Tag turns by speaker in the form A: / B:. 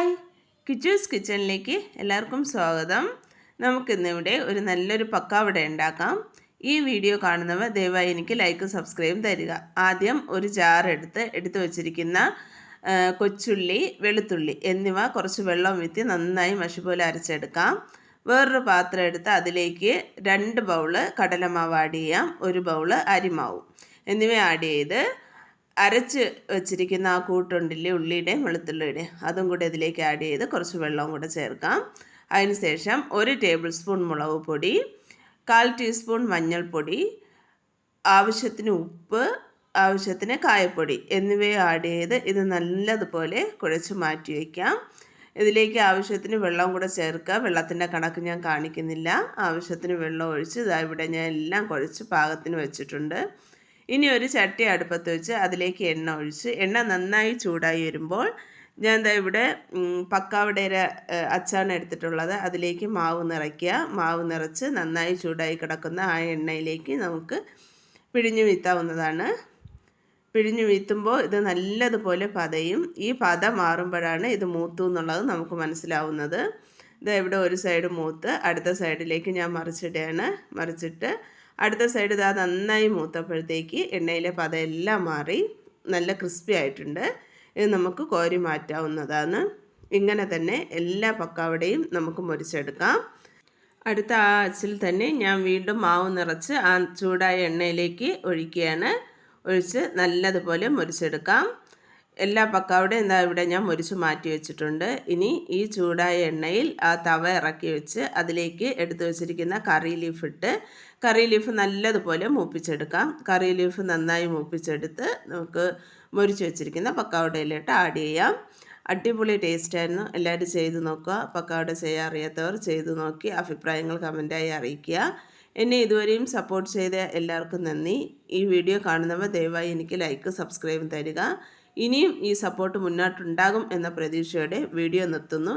A: Hi. Kichus കിച്ചണിലേക്ക് എല്ലാവർക്കും സ്വാഗതം. നമുക്കിന്നിവിടെ ഒരു നല്ലൊരു പക്കാവട ഉണ്ടാക്കാം. ഈ വീഡിയോ കാണുന്നവർ ദയവായി എനിക്ക് ലൈക്ക് സബ്സ്ക്രൈബ് തരിക. ആദ്യം ഒരു ജാർ എടുത്ത് എടുത്തു വച്ചിരിക്കുന്ന കൊച്ചുള്ളി വെളുത്തുള്ളി എന്നിവ കുറച്ച് വെള്ളം വിത്തി നന്നായി മഷി പോലെ അരച്ചെടുക്കാം. വേറൊരു പാത്രം എടുത്ത് അതിലേക്ക് രണ്ട് ബൗൾ കടലമാവ് ആഡ് ചെയ്യാം. ഒരു ബൗൾ അരിമാവും. എന്നിവ ആഡ് ചെയ്ത് അരച്ച് വെച്ചിരിക്കുന്ന ആ കൂട്ടുണ്ടില്ലേ ഉള്ളിയുടെയും വെളുത്തുള്ളിയുടെയും അതും കൂടി അതിലേക്ക് ആഡ് ചെയ്ത് കുറച്ച് വെള്ളവും കൂടെ ചേർക്കാം. അതിനുശേഷം ഒരു ടേബിൾ സ്പൂൺ മുളക് പൊടി കാൽ ടീസ്പൂൺ മഞ്ഞൾപ്പൊടി ആവശ്യത്തിന് ഉപ്പ് ആവശ്യത്തിന് കായപ്പൊടി എന്നിവയെ ആഡ് ചെയ്ത് ഇത് നല്ലതുപോലെ കുഴച്ച് മാറ്റി വയ്ക്കാം ഇതിലേക്ക് ആവശ്യത്തിന് വെള്ളം കൂടെ ചേർക്കുക. വെള്ളത്തിന്റെ കണക്ക് ഞാൻ കാണിക്കുന്നില്ല. ആവശ്യത്തിന് വെള്ളം ഒഴിച്ച് ഇതാ ഇവിടെ ഞാൻ എല്ലാം കുഴച്ച് പാകത്തിന് വെച്ചിട്ടുണ്ട്. ഇനി ഒരു ചട്ടി അടുപ്പത്ത് വെച്ച് അതിലേക്ക് എണ്ണ ഒഴിച്ച് എണ്ണ നന്നായി ചൂടായി വരുമ്പോൾ ഞാൻ എന്താ ഇവിടെ പക്കാവടയുടെ അച്ചാണ് എടുത്തിട്ടുള്ളത്. അതിലേക്ക് മാവ് നിറയ്ക്കുക. മാവ് നിറച്ച് നന്നായി ചൂടായി കിടക്കുന്ന ആ എണ്ണയിലേക്ക് നമുക്ക് പിഴിഞ്ഞു വീത്താവുന്നതാണ്. പിഴിഞ്ഞു വീത്തുമ്പോൾ ഇത് നല്ലതുപോലെ പതയും. ഈ പത മാറുമ്പോഴാണ് ഇത് മൂത്തു എന്നുള്ളത് നമുക്ക് മനസ്സിലാവുന്നത്. ഇത് ഇവിടെ ഒരു സൈഡ് മൂത്ത് അടുത്ത സൈഡിലേക്ക് ഞാൻ മറിച്ചിടുകയാണ്. മറിച്ചിട്ട് അടുത്ത സൈഡ് ഇതാ നന്നായി മൂത്തപ്പോഴത്തേക്ക് എണ്ണയിലെ പതയെല്ലാം മാറി നല്ല ക്രിസ്പി ആയിട്ടുണ്ട്. ഇത് നമുക്ക് കോരി മാറ്റാവുന്നതാണ്. ഇങ്ങനെ തന്നെ എല്ലാ പക്കാവടയും നമുക്ക് മുരിച്ചെടുക്കാം. അടുത്ത ആ അച്ചിൽ തന്നെ ഞാൻ വീണ്ടും മാവ് നിറച്ച് ആ ചൂടായ എണ്ണയിലേക്ക് ഒഴിക്കുകയാണ്. ഒഴിച്ച് നല്ലതുപോലെ മുരിച്ചെടുക്കാം. എല്ലാ പക്കാവിടെ എന്താ ഇവിടെ ഞാൻ മുരിച്ച് മാറ്റി വെച്ചിട്ടുണ്ട്. ഇനി ഈ ചൂടായ എണ്ണയിൽ ആ തവ ഇറക്കി വെച്ച് അതിലേക്ക് എടുത്തു വെച്ചിരിക്കുന്ന കറി ലീഫ് ഇട്ട് കറി ലീഫ് നല്ലതുപോലെ മൂപ്പിച്ചെടുക്കാം. കറി ലീഫ് നന്നായി മൂപ്പിച്ചെടുത്ത് നമുക്ക് മുരിച്ച് വെച്ചിരിക്കുന്ന പക്കാവിടയിലോട്ട് ആഡ് ചെയ്യാം. അടിപൊളി ടേസ്റ്റായിരുന്നു എല്ലാവരും ചെയ്ത് നോക്കുക. പക്കാവിടെ ചെയ്യാൻ അറിയാത്തവർ ചെയ്ത് നോക്കി. അഭിപ്രായങ്ങൾ കമന്റായി അറിയിക്കുക. എന്നെ ഇതുവരെയും സപ്പോർട്ട് ചെയ്ത എല്ലാവർക്കും നന്ദി. ഈ വീഡിയോ കാണുന്നവർ ദയവായി എനിക്ക് ലൈക്ക് സബ്സ്ക്രൈബ് തരിക. ഇനിയും ഈ സപ്പോർട്ട് മുന്നോട്ടുണ്ടാകും എന്ന പ്രതീക്ഷയോടെ വീഡിയോ നിർത്തുന്നു.